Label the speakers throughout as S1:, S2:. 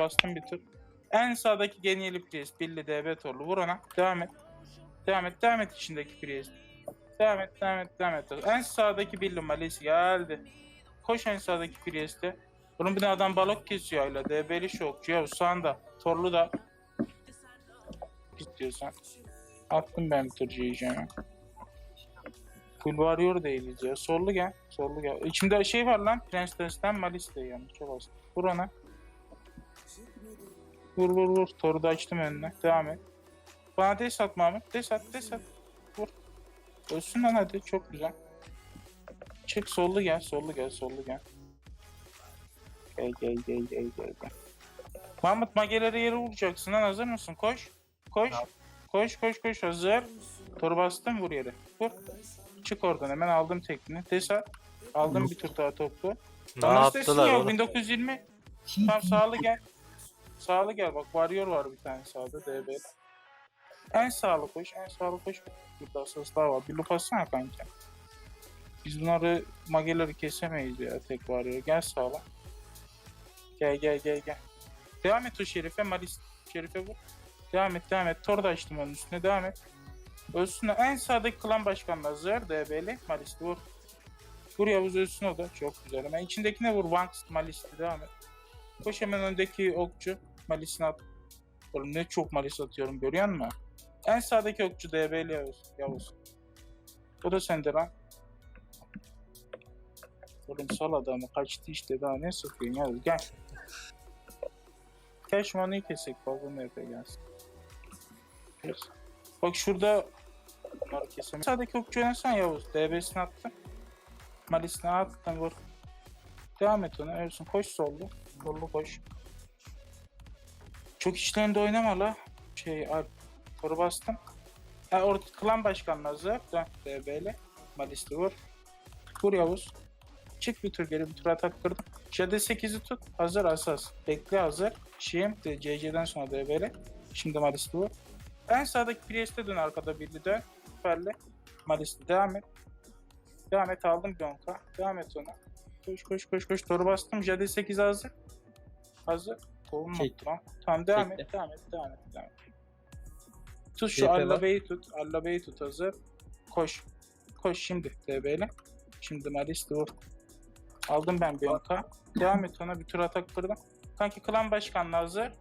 S1: Bastım bir tur. En sağdaki geniyeli Priest. Billy DB torlu. Vur ona. Devam et. Devam et. Devam et içindeki Priest. Devam et. Devam et. Devam et. En sağdaki Billy Malis geldi. Koş en sağdaki Priest'e. Bunun bir de adam balok kesiyor hala. DB'li şokçu. Ya sağında. Torlu da. Git diyorsan. Attım ben bir tur yiyeceğim. Full Warrior değiliz ya. Sollu gel. Sollu gel. İçimde şey var lan. Prens Dens'ten Malis de yani. Çok az. Vur ona. Vur vur vur. Toru da açtım önüne. Devam et. Bana des at Mahmut. Des at des at. Vur. Ölsün lan hadi. Çok güzel. Çık sollu gel. Sollu gel. Sollu gel. Gel gel gel gel gel. gel. Mahmut mageleri yere vuracaksın lan. Hazır mısın? Koş. Koş. Koş koş koş. Hazır. Toru bastım. Vur yere. Vur. Çık oradan. Hemen aldım tekniğini. Des at. Aldım bir tur daha toplu.
S2: Ne yaptılar
S1: ya
S2: oğlum?
S1: 1920. Tamam sağlı gel. Sağlı gel bak varıyor var bir tane sağda DB. En sağlı koş, en sağlı koş. Burada asaslar var. Bir loop atsana kanka. Biz bunları mageleri kesemeyiz ya tek varıyor. Gel sağla. Gel gel gel gel. Devam et o şerife. Malis şerife vur. Devam et devam et. Tor da açtım onun üstüne. Devam et. Ölsün. En sağdaki klan başkanı hazır. DB'li. Malis'li vur. Vur Yavuz ölsün o da. Çok güzel. Hemen içindekine vur. Vanks Malis'li. Devam et. Koş hemen öndeki okçu. Malis'ini at. Oğlum ne çok malis atıyorum görüyor musun? En sağdaki okçu DB'li Yavuz. Yavuz. O da sende lan. Oğlum sal adamı kaçtı işte daha ne sıkıyorsun Yavuz gel. Şu manıyı kesek fazla MP gelsin. Bak şurada bunları keselim. Sağdaki okçu oynasana Yavuz. DB'sini attım. Malis'ini attım vur. Devam et ona ölsün. Koş sollu. Sollu koş. Çok içlerinde oynama la. Şey Alp. Toru bastım. Ha orada klan başkanı hazır. Dön DB'li. Malisli vur. Vur Yavuz. Çık bir tur geri bir tur atak kırdım. Jade 8'i tut. Hazır asas. Bekle hazır. Şiim de CC'den sonra DB'li. Şimdi Malisli vur. En sağdaki Priest'e dön arkada birli dön. Süperli. Malisli devam et. Devam et aldım bir onka. Devam et ona. Koş koş koş koş. Toru bastım. Jade 8 hazır. Hazır. Tohum
S3: Çektim.
S1: lan. Tamam devam
S3: Çektim.
S1: et. Devam et. Devam et. Devam et. Tut şu
S3: DP.
S1: Allabe'yi tut. Allabe'yi tut hazır. Koş. Koş şimdi DB'yle. Şimdi Malis'te vur. Aldım ben bir onka. Devam et ona bir tur atak kırdım. Kanki klan başkanlığı hazır.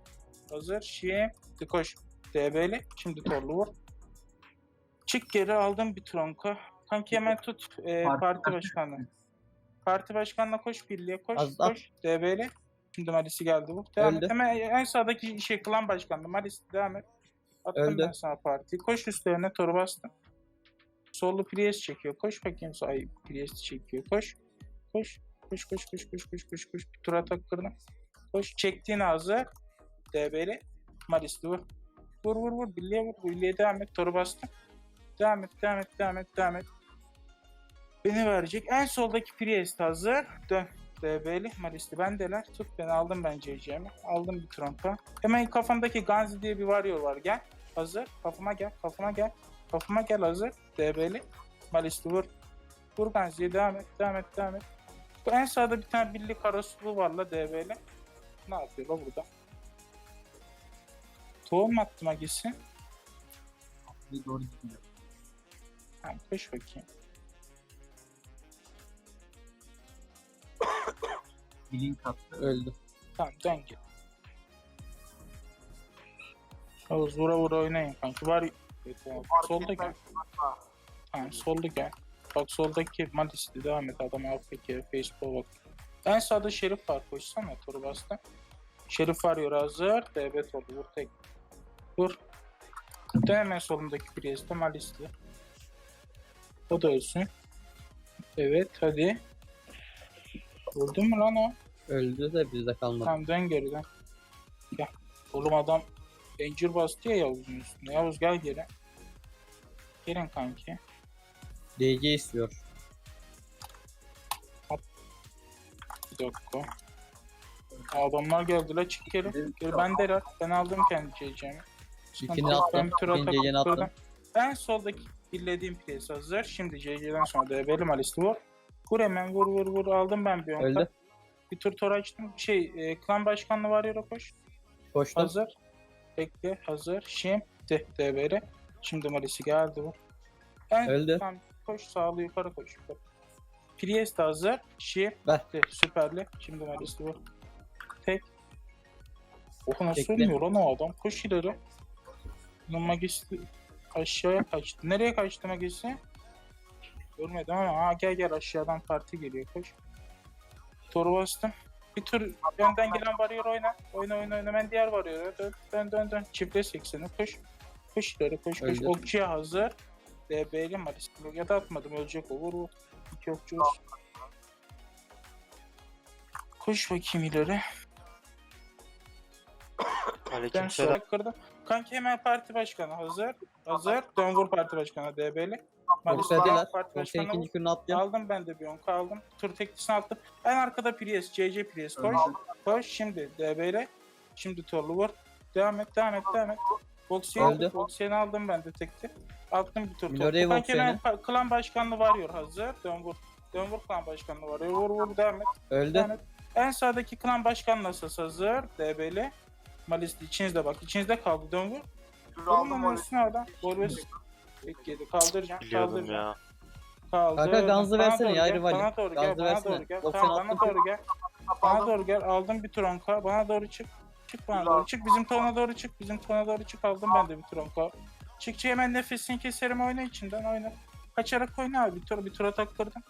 S1: Hazır. Şimdi koş. DB'li. Şimdi torlu vur. Çık geri aldım bir tronka. Kanki hemen tut e,
S3: Parti-
S1: parti başkanlığı. Parti başkanına koş birliğe koş
S3: Az-
S1: koş DB'li. Şimdi Malis'i geldi bu. Devam
S3: Öldü.
S1: et. Hemen en sağdaki şey klan başkanlığı. Malis devam et. Attım
S3: Öldü.
S1: ben sana partiyi. Koş üstlerine toru bastım. Sollu Priest çekiyor. Koş bakayım. Ay Priest çekiyor. Koş. Koş. Koş koş koş koş koş koş koş. Bir tur atak kırdım. Koş. Çektiğin hazır. DB'li. Malis'li vur. Vur vur vur. Birliğe vur. Birliğe devam et. Toru bastım. Devam et. Devam et. Devam et. Devam et. Beni verecek. En soldaki Priest hazır. Dön. DB'li Malis'li bendeler. Tut beni aldım ben CC'mi. Aldım bir trompa. Hemen kafamdaki Ganzi diye bir varıyor var. Gel. Hazır. Kafama gel. Kafama gel. Kafama gel hazır. DB'li. Malis'li vur. Vur Ganzi'ye devam et. Devam et. Devam et. Bu en sağda bir tane birlik karasulu var la DB'li. Ne yapıyor la burada? Tohum attım?
S3: Bir doğru gidiyor.
S1: Tamam koş bakayım.
S3: Blink attı öldü.
S1: Tamam dön git. Havuz vura vura oynayın kanki. Var solda gel. Tamam solda gel. Bak soldaki Malis'li devam et adam AFK Facebook'a bak. En sağda Şerif var koşsana turu bastı. Şerif var hazır. DB oldu vur tek. Vur. Dön hemen solundaki Priest'e Malis'li. O da ölsün. Evet hadi. Öldü mü lan o?
S3: Öldü de bizde kalmadı.
S1: Tamam dön geriden. Gel. Oğlum adam Danger bastı ya Yavuz'un üstüne. Yavuz gel geri. Gelin kanki.
S3: DC istiyor.
S1: Bir dakika. Adamlar geldiler çık geri. Geri ben de Ben aldım kendi CC'mi.
S3: İkini attım. İkinci yeni attım.
S1: Ben soldaki birlediğim piyasa hazır. Şimdi CC'den sonra DB'li Malisli vur. Vur hemen vur vur vur. Aldım ben bir onka.
S3: Öldü.
S1: Bir tur tor açtım. Şey e, klan başkanlığı var yere koş.
S3: Koştum.
S1: Hazır. Bekle. Hazır. Şimdi DBR. Şimdi Malisi geldi bu. En,
S3: Öldü.
S1: Tamam, koş sağlı yukarı koş. Yukarı. Priest hazır. Şimdi
S3: Ver.
S1: süperli. Şimdi Malisi bu. Tek. Oha nasıl ölmüyor lan o adam? Koş ileri. Bunun magisi aşağıya kaçtı. Nereye kaçtı magisi? Görmedim ama aa, gel gel aşağıdan parti geliyor koş. Toru bastım. Bir tur önden gelen varıyor oyna. Oyna oyna oyna. Ben diğer varıyor. Dön dön dön dön. Çiftle 80'i koş. Koş ileri koş koş.
S3: Öldü.
S1: Okçuya hazır. DB'li Maris. Ya da atmadım ölecek o. Vur vur. İki okçu vur. Koş bakayım ileri. Ben sonra kırdım. Kanki hemen parti başkanı hazır. Hazır. Dön vur parti başkanı DB'li.
S3: Boksediler.
S1: Parti
S3: Boksa
S1: başkanı
S3: ikinci kürünü.
S1: Aldım ben de bir onka aldım. Tur teklisini attım. En arkada Prius, CC Prius koş. Koş şimdi DB'yle. Şimdi torlu vur. Devam et, devam et, devam et. Boksiyen,
S3: Öldü.
S1: boksiyen aldım ben de tekti. Attım bir tur. Kanki
S3: boksiyeni.
S1: hemen pa- klan başkanlığı varıyor hazır. Dön vur. Dön vur klan başkanlığı varıyor. Vur vur devam et. Devam
S3: Öldü.
S1: et. En sağdaki klan başkanlığı nasıl hazır. DB'li. Malisli içinizde bak. içinizde kaldı. Dön vur. Vurun üstüne oradan. Borbes. Bekledi. Kaldıracağım.
S2: Biliyordum
S1: Kaldıracağım.
S2: ya.
S1: Kaldı.
S3: Kanka Ganz'ı
S1: Bana
S3: versene ya,
S1: gel,
S3: rivali.
S1: Bana doğru gel, bana
S3: versene.
S1: doğru gel. Tamam, bana doğru gel. Bana doğru gel. Aldım bir tronka. Bana doğru çık. Çık bana doğru çık. Bizim tona doğru çık. Bizim tona doğru çık. Aldım ben de bir tronka. Çık çık hemen nefesini keserim oyna içinden oyna. Kaçarak oyna abi. Bir tur bir tur atak kırdım.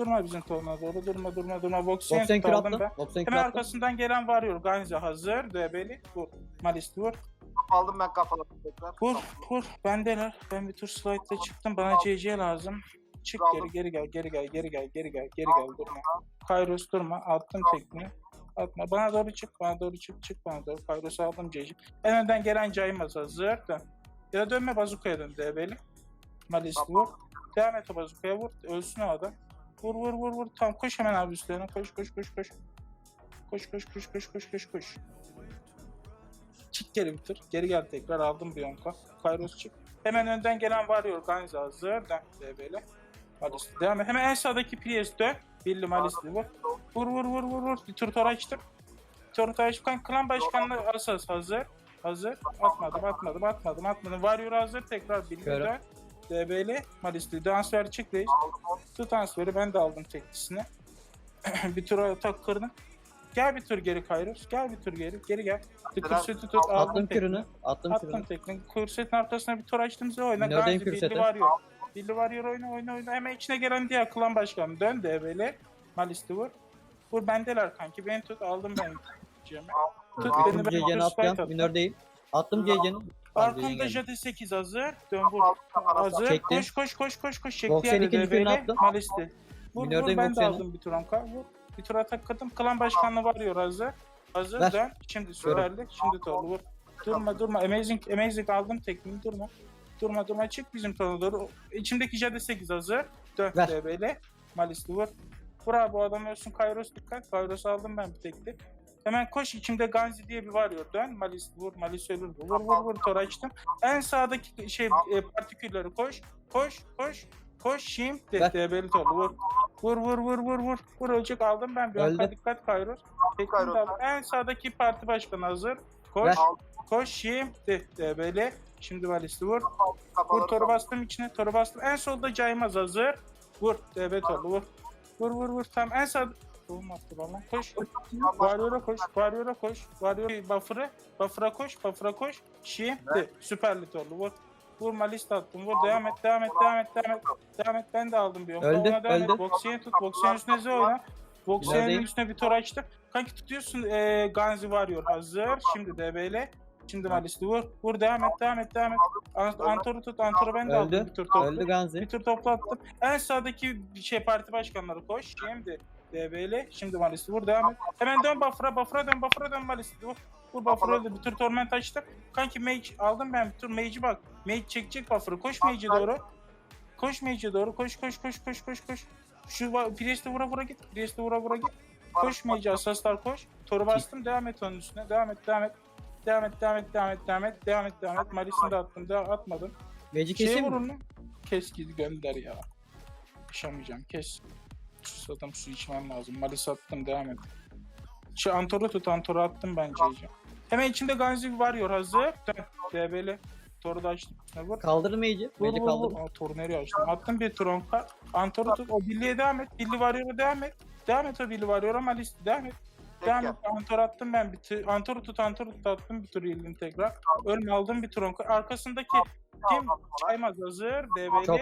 S1: Durma bizim tona doğru. Durma durma durma. Boksyen
S3: Boksen kür
S1: aldım
S3: attım.
S1: ben.
S3: Kür
S1: Hemen
S3: attım.
S1: arkasından gelen varıyor. Ganze hazır. Debeli. Vur. Malisti vur.
S4: Aldım ben kafaları tekrar.
S1: Vur vur bendeler. Ben bir tur slide'la çıktım. Bana CC lazım. Çık geri geri gel geri gel geri gel geri gel geri gel durma. Kairos durma. Attım tekniği. Atma. Bana doğru çık. Bana doğru çık. Çık bana doğru. Kairos'u aldım CC. En önden gelen caymaz hazır. Dön. Ya da dönme bazukaya dön DB'li. Malis vur. Devam et o bazukaya vur. Ölsün o adam. Vur vur vur vur. Tamam koş hemen abi üstlerine. Koş koş koş koş. Koş koş koş koş koş koş koş. Çık geri bitir. Geri gel tekrar aldım bir yonka. Kairos çık. Hemen önden gelen varıyor. Ganze hazır. Dön DB'li. Malis devam et. Hemen en sağdaki Priest dön. Billi Malisli vur. Vur vur vur vur vur. Bir tur tor açtım. Tur tor açtım. Klan başkanlığı asas hazır. Hazır. Atmadım atmadım atmadım atmadım. Varıyor hazır. Tekrar
S3: Körüm.
S1: dön. DB'li Malisli. Transfer çık reis. Tut transferi ben de aldım teklisini. bir tur atak kırdım. Gel bir tur geri Kairos. Gel bir tur geri. Geri gel. Bir kürseti tut. Aldım
S3: Attım
S1: tekniği.
S3: kürünü. Attım
S1: Attım
S3: kürünü.
S1: tekniği. Kürsetin arkasına bir tur açtığımızda oyna.
S3: Minör'deyim
S1: Gazi
S3: kürsete.
S1: Billi varıyor. Billi varıyor oyna oyna oyna. Hemen içine gelen diğer klan başkanı. Dön DB'li. Malisti vur. Vur bendeler kanki. Beni tut. Aldım ben. Cem'i. Tut beni
S3: Bütün
S1: ben. Spike
S3: atacağım.
S1: attım.
S3: Minör değil. Attım CC'ni.
S1: Arkamda Jade 8 hazır. Dön vur. Hazır.
S3: Çektim.
S1: Koş koş koş koş koş. Çekti
S3: Boksen
S1: yerde
S3: ikinci birini
S1: DB'li.
S3: attım.
S1: Malisti. Vur
S3: Minör'deyim
S1: vur ben de aldım bir tur anka. Vur. Bir tur atak kırdım. Klan başkanlığı varıyor hazır. Hazır
S3: Ver.
S1: dön. Şimdi süperli. Şimdi torlu vur. Durma durma. Amazing amazing aldım tekniğini durma. Durma durma çık bizim tona doğru. İçimdeki Jade 8 hazır. Dön
S3: Ver.
S1: DB'li. Malisli vur. Vur abi bu adam ölsün. Kairos dikkat. Kairos aldım ben bir tekli. Hemen koş içimde Ganzi diye bir varıyor. Dön Malis vur. Malis ölür. Vur vur vur. Tor açtım. En sağdaki şey e, partikülleri koş. Koş koş. Koş şimdi. DB'li torlu vur. Vur vur vur vur vur. Vur ölecek aldım ben bir arka dikkat. Tekniğini
S4: Kairos.
S1: aldım. En sağdaki parti başkanı hazır. Koş.
S3: Ver.
S1: Koş şimdi. DB'li. Şimdi Malisli vur. Vur toru bastım içine toru bastım. En solda caymaz hazır. Vur DB torlu vur. Vur vur vur tam en sağ Attı bana. Koş. Varyor'a koş. Varyor'a koş. Varyor buffer'ı. Buffer'a koş. Buffer'a koş. Şimdi. Süperli torlu vur. Vur malist attım. Vur devam et. Devam et. Devam et. Devam et. Devam et. Ben de aldım bir yonka.
S3: Öldü,
S1: Ona devam
S3: öldü.
S1: et. Boksiyen tut. Boksiyen üstüne Z oyna. Boksiyenin üstüne bir tor açtım. Kanki tutuyorsun. E, Ganzi varıyor hazır. Şimdi DB'yle. Şimdi Malisli vur. Vur devam et. Devam et. Devam et. An- Antor'u tut. Antor'u ben de aldım.
S3: Öldü.
S1: Bir tur topla.
S3: Öldü Ganzi.
S1: Bir tur toplattım. En sağdaki şey parti başkanları koş. Şimdi DB'li. Şimdi Malisli vur devam et. Hemen dön Bafra. Bafra dön. Bafra dön Malisli vur. Vur Bafra öldü. Bir tur torment açtım. Kanki Mage aldım ben bir tur. Mage'i bak. Mage çekecek Bafra'ı. Koş Mage'e doğru. Koş Mage'e doğru. Koş koş koş koş koş koş. Şu Priest'e vura vura git. Priest'e vura vura git. Koş Mage'e asaslar koş. Toru bastım. Devam et onun üstüne. Devam et devam et. Devam et, devam et, devam et, devam et, devam et, devam et. Malis'ini de attım, devam atmadım. Şeye
S3: keseyim mi?
S1: Kes gidi gönder ya. Yaşamayacağım kes. Susadım su içmem lazım. Malis attım devam et. Şu Antor'u tut. Antor'u attım ben CC. Hemen içinde Ganzi Warrior hazır. DB'li. Tor'u da açtım. Ne vur?
S3: Kaldır mage'i.
S1: Vur
S3: Mage'i
S1: vur
S3: kaldır.
S1: vur. Aa, Tor'u nereye açtım? Attım bir Tronka. Antor'u tut. O Billy'ye devam et. Billy Warrior'a devam et. Devam et o Billy Warrior'a Malice. Devam et. Devam et. Antor attım ben. Bir t- Antor'u tut. Antor'u tut. Attım bir tur yılın tekrar. Ölme aldım bir Tronka. Arkasındaki kim? Saymaz hazır. DB'li.
S3: Çok